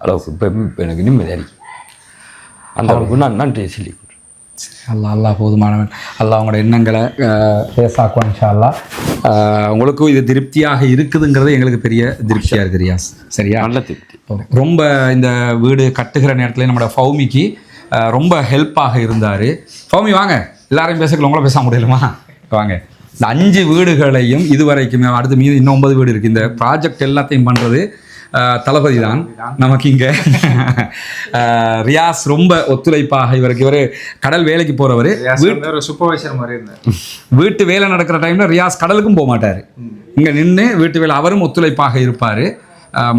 அளவுக்கு இப்போ இப்போ எனக்கு நிம்மதியாரி அந்த அளவுக்கு நான் நன்றி சொல்லி கொடுறேன். அல்லாஹ் அல்லாஹ் போதுமானவன். அல்லாஹ் உங்களோட எண்ணங்களை பேசாக்குவான் அஹ், உங்களுக்கும் இது திருப்தியாக இருக்குதுங்கிறது எங்களுக்கு பெரிய திருப்தியாக இருக்கு ரியாஸ். சரியா? நல்ல திருப்தி. ரொம்ப இந்த வீடு கட்டுகிற நேரத்தில் நம்மளோட ஃபௌமிக்கு ரொம்ப ஹெல்ப்பாக இருந்தார். ஃபௌமி வாங்க. எல்லாரையும் பேசக்கல உங்கள பேச முடியலுமா வாங்க. இந்த அஞ்சு வீடுகளையும் இதுவரைக்குமே அடுத்து மீது இன்னும் ஒன்பது வீடு இருக்குது இந்த ப்ராஜெக்ட் எல்லாத்தையும் பண்ணுறது தளபதி தான் நமக்கு இங்கே ரியாஸ் ரொம்ப ஒத்துழைப்பாக இவருக்கு. இவர் கடல் வேலைக்கு போகிறவர் சூப்பர்வைசர் மாதிரி இருந்தேன் வீட்டு வேலை நடக்கிற டைமில் ரியாஸ் கடலுக்கும் போக மாட்டார் இங்கே நின்று வீட்டு வேலை அவரும் ஒத்துழைப்பாக இருப்பார்.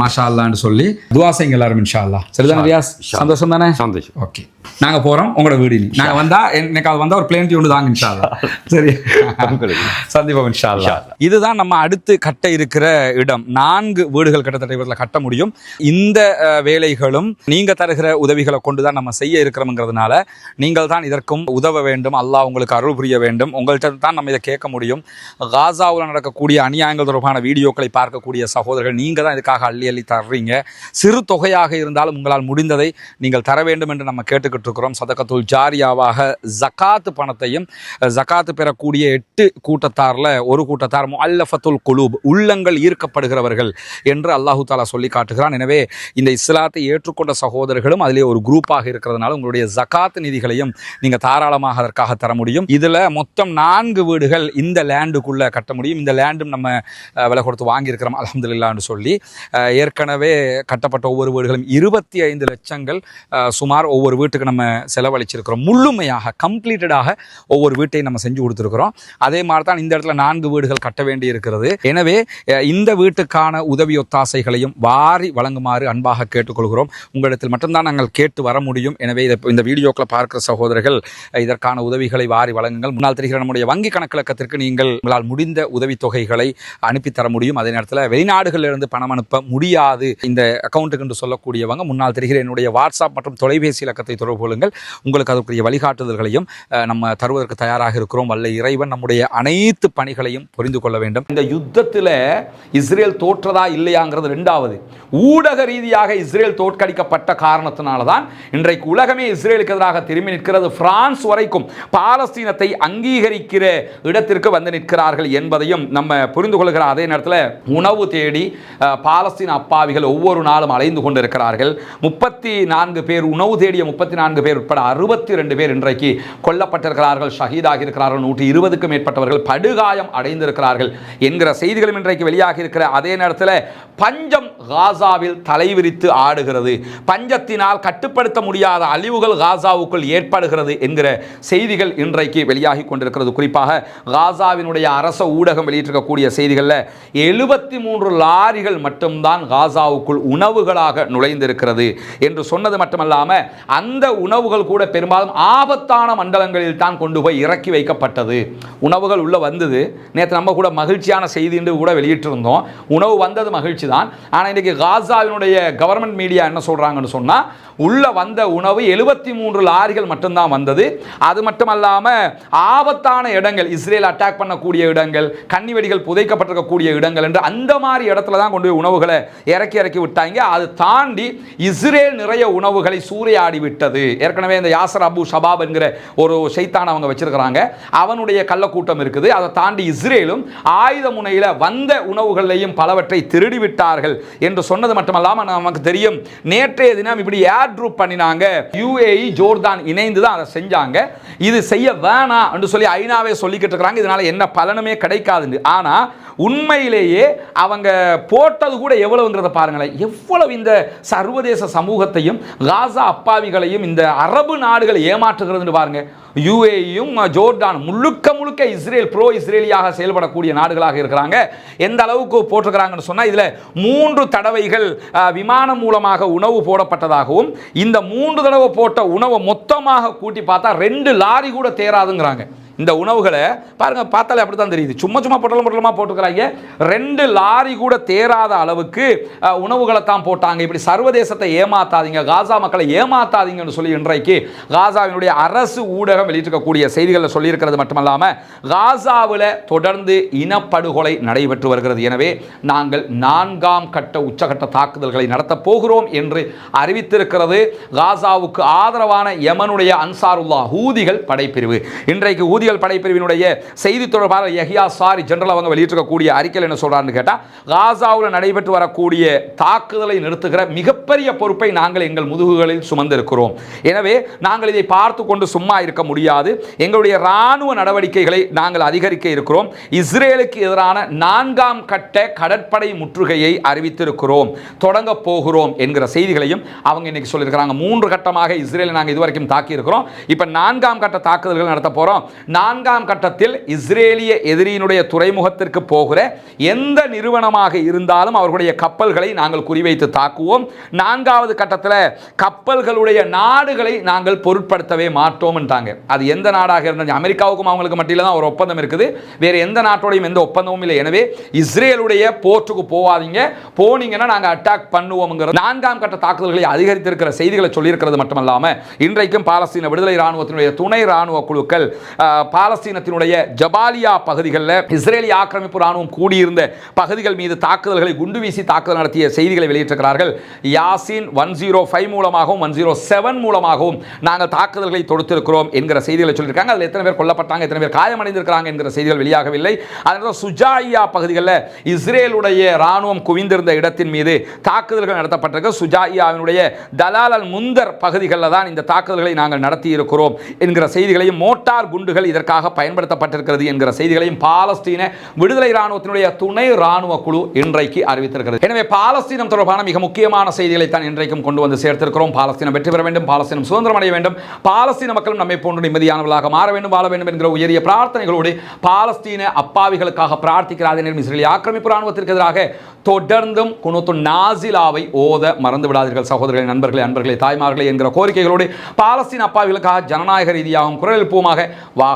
மாஷா அல்லான்னு சொல்லி துவா செய்யுங்க எல்லாரும் இன்ஷா அல்லா சரிதானே ரியாஸ்? சந்தோஷம் தானே? சந்தோஷம். ஓகே. நாங்கள் போகிறோம் உங்களோட வீடு நாங்கள் வந்தால் எனக்கு அது வந்தால் ஒரு பிளேன் ஒன்று தாங்க இன்ஷா அல்லா சரி சந்திப்போம் இன்ஷா அல்லா இதுதான் நம்ம அடுத்து கட்ட இருக்கிற இடம். நான்கு வீடுகள் கிட்டத்தட்ட இவரில் கட்ட முடியும். இந்த வேலைகளும் நீங்க தருகிற உதவிகளை கொண்டு தான் நம்ம செய்ய இருக்கிறோம்ங்கிறதுனால நீங்கள் தான் இதற்கும் உதவ வேண்டும். அல்லாஹ் உங்களுக்கு அருள் புரிய வேண்டும். உங்கள்கிட்ட தான் நம்ம இதை கேட்க முடியும். காசாவில் நடக்கக்கூடிய அநியாயங்கள் தொடர்பான வீடியோக்களை பார்க்கக்கூடிய சகோதரர்கள் நீங்கள் தான் இதுக்காக அள்ளி அள்ளி தர்றீங்க சிறு தொகையாக இருந்தாலும் உங்களால் முடிந்ததை நீங்கள் தர வேண்டும் என்று நம்ம கேட்டுக்கிட்டு இருக்கிறோம். சதகத்துல் ஜாரியாவாக ஜக்காத்து பணத்தையும் ஜகாத்து பெறக்கூடிய எட்டு கூட்டத்தாரில் ஒரு கூட்டத்தார் அல்லஃபத்துல் குலூப் உள்ளங்கள் ஈர்க்கப்படுகிறவர்கள் என்று அல்லாஹு தாலா சொல்லி காட்டுகிறான். எனவே இந்த இஸ்லாத்தை ஏற்றுக்கொண்ட சகோதரர்களும் அதிலே ஒரு குரூப்பாக இருக்கிறதுனால உங்களுடைய ஜக்காத்து நிதிகளையும் நீங்கள் தாராளமாக அதற்காக தர முடியும். இதில் மொத்தம் நான்கு வீடுகள் இந்த லேண்டுக்குள்ளே கட்ட முடியும். இந்த லேண்டும் நம்ம விலை கொடுத்து வாங்கியிருக்கிறோம். அலமதுல்லான்னு சொல்லி ஏற்கனவே கட்டப்பட்ட ஒவ்வொரு வீடுகளும் இருபத்தி ஐந்து லட்சங்கள் சுமார் ஒவ்வொரு வீட்டுக்கு நம்ம செலவழிச்சிருக்கிறோம். முழுமையாக கம்ப்ளீட்டடாக ஒவ்வொரு வீட்டையும் நம்ம செஞ்சு கொடுத்துருக்குறோம். அதே மாதிரி தான் இந்த இடத்துல நான்கு வீடுகள் கட்ட வேண்டி இருக்கிறது எனவே இந்த வீட்டுக்கான உதவி ஒத்தாசைகளையும் வாரி வழங்குமாறு அன்பாக கேட்டுக்கொள்கிறோம். உங்களிடத்தில் மட்டும்தான் நாங்கள் கேட்டு வர முடியும். எனவே இதை இந்த வீடியோக்களை பார்க்கிற சகோதரர்கள் இதற்கான உதவிகளை வாரி வழங்குங்கள். முன்னால் தெரிகிற நம்முடைய வங்கி கணக்கிழக்கத்திற்கு நீங்கள் உங்களால் முடிந்த உதவித் தொகைகளை அனுப்பி தர முடியும். அதே நேரத்தில் வெளிநாடுகளிலிருந்து பணம் அனுப்ப முடியாது. இந்த அக்கௌண்ட்டுக்கு என்று சொல்லக்கூடியவங்க முன்னால் தெரிகிற என்னுடைய வாட்ஸ்அப் மற்றும் தொலைபேசி இலக்கத்தை தொடர்பு கொள்ளுங்கள். உங்களுக்கு அதற்குரிய வழிகாட்டுதல்களையும் நம்ம தருவதற்கு தயாராக இருக்கிறோம். வல்ல இறைவன் நம்முடைய அனைத்து பணிகளையும் புரிந்து கொள்ள வேண்டும். இந்த யுத்தத்தில் இஸ்ரேல் தோற்றதா இல்லையாங்கிறது ரெண்டாவது. ஊடக ரீதியாக இஸ்ரேல் தோற்கடிக்கப்பட்ட காரணத்தினால தான் இன்றைக்கு உலகமே இஸ்ரேலுக்கு எதிராக திரும்பி நிற்கிறது. பிரான்ஸ் வரைக்கும் பாலஸ்தீனத்தை அங்கீகரிக்கிற இடத்திற்கு வந்து நிற்கிறார்கள் என்பதையும் நம்ம புரிந்து கொள்கிற அதே நேரத்தில் உணவு தேடி பால பாலஸ்தீன அப்பாவிகள் ஒவ்வொரு நாளும் அலைந்து கொண்டிருக்கிறார்கள். முப்பத்தி நான்கு பேர் உணவு தேடிய முப்பத்தி நான்கு பேர் உட்பட அறுபத்தி ரெண்டு பேர் இன்றைக்கு கொல்லப்பட்டிருக்கிறார்கள் ஷஹீதாகி இருக்கிறார்கள் நூற்றி இருபதுக்கும் மேற்பட்டவர்கள் படுகாயம் அடைந்திருக்கிறார்கள் என்கிற செய்திகளும் இன்றைக்கு வெளியாகி இருக்கிற அதே நேரத்தில் பஞ்சம் காசாவில் தலைவிரித்து ஆடுகிறது. பஞ்சத்தினால் கட்டுப்படுத்த முடியாத அழிவுகள் காசாவுக்குள் ஏற்படுகிறது என்கிற செய்திகள் இன்றைக்கு வெளியாகி கொண்டிருக்கிறது. குறிப்பாக காசாவினுடைய அரச ஊடகம் வெளியிட்டிருக்கக்கூடிய செய்திகளில் எழுபத்தி மூன்று லாரிகள் மட்டும் மட்டும்தான் காசாவுக்குள் உணவுகளாக நுழைந்திருக்கிறது என்று சொன்னது மட்டுமல்லாமல் அந்த உணவுகள் கூட பெரும்பாலும் ஆபத்தான மண்டலங்களில் தான் கொண்டு போய் இறக்கி வைக்கப்பட்டது. உணவுகள் உள்ளே வந்தது. நேற்று நம்ம கூட மகிழ்ச்சியான செய்தி என்று கூட வெளியிட்டிருந்தோம். உணவு வந்தது மகிழ்ச்சி தான் ஆனால் இன்றைக்கி காசாவினுடைய கவர்மெண்ட் மீடியா என்ன சொல்கிறாங்கன்னு சொன்னால் உள்ள வந்த உணவு எழுபத்தி மூன்று லாரிகள் மட்டும்தான் வந்தது. அது மட்டுமல்லாமல் ஆபத்தான இடங்கள் இஸ்ரேல் அட்டாக் பண்ணக்கூடிய இடங்கள் கன்னி வெடிகள் புதைக்கப்பட்டிருக்கக்கூடிய இடங்கள் என்று அந்த மாதிரி இடத்துல தான் கொண்டு போய் உணவுகளை இறக்கி இறக்கி விட்டாங்க. அது தாண்டி இஸ்ரேல் நிறைய உணவுகளை சூறையாடி விட்டது. ஏற்கனவே இந்த யாசர் அபு ஷபாப் என்கிற ஒரு சைத்தான் அவங்க வச்சிருக்கிறாங்க. அவனுடைய கள்ளக்கூட்டம் இருக்குது. அதை தாண்டி இஸ்ரேலும் ஆயுத முனையில் வந்த உணவுகளையும் பலவற்றை திருடி விட்டார்கள் என்று சொன்னது மட்டுமல்லாமல் நமக்கு தெரியும். நேற்றைய தினம் இப்படி ஏர் ட்ரூப் பண்ணினாங்க. யுஏஇ ஜோர்தான் இணைந்து தான் அதை செஞ்சாங்க. இது செய்ய வேணாம் என்று சொல்லி ஐநாவே சொல்லிக்கிட்டு இருக்கிறாங்க. இதனால என்ன பலனுமே கிடைக்காதுன்னு. ஆனால் உண்மையிலேயே அவங்க போட்டது கூட எவ்வளவுங்கிறத பாருங்களேன். எவ்வளவு இந்த சர்வதேச சமூகத்தையும் காசா அப்பாவிகளையும் இந்த அரபு நாடுகள் ஏமாற்றுகிறதுன்னு பாருங்க. யுஏயும் ஜோர்டான் முழுக்க முழுக்க இஸ்ரேல் ப்ரோ இஸ்ரேலியாக செயல்படக்கூடிய நாடுகளாக இருக்கிறாங்க. எந்த அளவுக்கு போட்டிருக்கிறாங்கன்னு சொன்னால் இதில் மூன்று தடவைகள் விமானம் மூலமாக உணவு போடப்பட்டதாகவும் இந்த மூன்று தடவை போட்ட உணவை மொத்தமாக கூட்டி பார்த்தா ரெண்டு லாரி கூட தேராதுங்கிறாங்க இந்த உணவுகளை பாருங்க பார்த்தாலே அப்படி தான் தெரியுது. சும்மா சும்மா பொட்டலம் பொட்டலமாக போட்டுக்கிறாங்க. ரெண்டு லாரி கூட தேராத அளவுக்கு உணவுகளை தான் போட்டாங்க. இப்படி சர்வதேசத்தை ஏமாத்தாதீங்க காசா மக்களை ஏமாத்தாதீங்கன்னு சொல்லி இன்றைக்கு காசாவினுடைய அரசு ஊடகம் வெளியிட்டிருக்கக்கூடிய செய்திகளில் சொல்லியிருக்கிறது மட்டுமல்லாமல் காசாவில் தொடர்ந்து இனப்படுகொலை நடைபெற்று வருகிறது. எனவே நாங்கள் நான்காம் கட்ட உச்சகட்ட தாக்குதல்களை நடத்தப் போகிறோம் என்று அறிவித்திருக்கிறது காசாவுக்கு ஆதரவான யமனுடைய அன்சாருல்லா ஹூதிகள் படைப்பிரிவு. இன்றைக்கு ஊதிகள் படைப்பிரிவினுடைய செய்தி தொடர்பாளர் யஹியா சாரி ஜெனரல் அவங்க வெளியிட்டிருக்கக்கூடிய அறிக்கையில் என்ன சொல்கிறான்னு கேட்டால் காசாவில் நடைபெற்று வரக்கூடிய தாக்குதலை நிறுத்துகிற மிகப்பெரிய பொறுப்பை நாங்கள் எங்கள் முதுகுகளில் சுமந்திருக்கிறோம். எனவே நாங்கள் இதை பார்த்து கொண்டு சும்மா இருக்க முடியாது. எங்களுடைய இராணுவ நடவடிக்கைகளை நாங்கள் அதிகரிக்க இருக்கிறோம். இஸ்ரேலுக்கு எதிரான நான்காம் கட்ட கடற்படை முற்றுகையை அறிவித்திருக்கிறோம். தொடங்க போகிறோம் என்கிற செய்திகளையும் அவங்க இன்னைக்கு சொல்லியிருக்கிறாங்க. மூன்று கட்டமாக இஸ்ரேலை நாங்கள் இதுவரைக்கும் தாக்கியிருக்கிறோம். இப்போ நான்காம் கட்ட தாக்குதல்கள் நடத்த போகிறோம் நான்காம் கட்டத்தில் இஸ்ரேலிய எதிரியினுடைய துறைமுகத்திற்கு போகிற எந்த நிறுவனமாக இருந்தாலும் அவர்களுடைய கப்பல்களை நாங்கள் குறிவைத்து தாக்குவோம். நான்காவது கட்டத்தில் கப்பல்களுடைய நாடுகளை நாங்கள் பொருட்படுத்தவே மாட்டோம்ன்றாங்க அது எந்த நாடாக இருந்தது அமெரிக்காவுக்கும் அவங்களுக்கு மத்தியில் தான் ஒரு ஒப்பந்தம் இருக்குது. வேறு எந்த நாட்டோடையும் எந்த ஒப்பந்தமும் இல்லை. எனவே இஸ்ரேலுடைய போர்ட்டுக்கு போவாதீங்க. போனீங்கன்னா நாங்கள் அட்டாக் பண்ணுவோம்ங்கிற நான்காம் கட்ட தாக்குதல்களை அதிகரித்திருக்கிற செய்திகளை சொல்லியிருக்கிறது மட்டுமல்லாமல் இன்றைக்கும் பாலஸ்தீன விடுதலை ராணுவத்தினுடைய துணை ராணுவ குழுக்கள் பாலஸ்தீனத்தினுடைய ஜபாலியா பகுதிகளில் இஸ்ரேலிய ஆக்கிரமிப்பு ராணுவம் கூடியிருந்த பகுதிகள் மீது தாக்குதல்களை குண்டு வீசி தாக்குதல் நடத்திய செய்திகளை வெளியிட்டிருக்கிறார்கள். யாசின் ஒன் ஜீரோ ஃபைவ் மூலமாகவும் ஒன் ஜீரோ செவன் மூலமாகவும் நாங்கள் தாக்குதல்களை தொடுத்திருக்கிறோம் என்கிற செய்திகளை சொல்லியிருக்காங்க. அதில் எத்தனை பேர் கொல்லப்பட்டாங்க எத்தனை பேர் காயமடைந்திருக்கிறாங்க என்கிற செய்திகள் வெளியாகவில்லை. அதனால சுஜாயா பகுதிகளில் இஸ்ரேலுடைய ராணுவம் குவிந்திருந்த இடத்தின் மீது தாக்குதல்கள் நடத்தப்பட்டிருக்கு. சுஜாயாவினுடைய தலால் முந்தர் பகுதிகளில் தான் இந்த தாக்குதல்களை நாங்கள் நடத்தி இருக்கிறோம் என்கிற செய்திகளையும் மோட்டார் குண்டுகள் இதற்காக பயன்படுத்தப்பட்டிருக்கிறது என்கிற செய்திகளையும் பாலஸ்தீன விடுதலை இராணுவத்தினுடைய துணை இராணுவ குழு இன்றைக்கு அறிவித்திருக்கிறது. எனவே பாலஸ்தீனம் தொடர்பான மிக முக்கியமான செய்திகளை தான் இன்றைக்கும் கொண்டு வந்து சேர்த்திருக்கிறோம். பாலஸ்தீனம் வெற்றி பெற வேண்டும் பாலஸ்தீனம் சுதந்திரம் அடைய வேண்டும் பாலஸ்தீன மக்களும் நம்மை போன்று நிம்மதியானவர்களாக மாற வேண்டும் வாழ வேண்டும் என்கிற உயரிய பிரார்த்தனைகளோடு பாலஸ்தீன அப்பாவிகளுக்காக பிரார்த்திக்கிற அதே நேரம் இஸ்ரேலிய ஆக்கிரமிப்பு ராணுவத்திற்கு எதிராக தொடர்ந்தும் குணத்து நாசிலாவை ஓத மறந்து விடாதீர்கள் சகோதரர்களை நண்பர்களே அன்பர்களே தாய்மார்களே என்கிற கோரிக்கைகளோடு பாலஸ்தீன அப்பாவிகளுக்காக ஜனநாயக ரீதியாகவும் குரல் எழுப்புவோமாக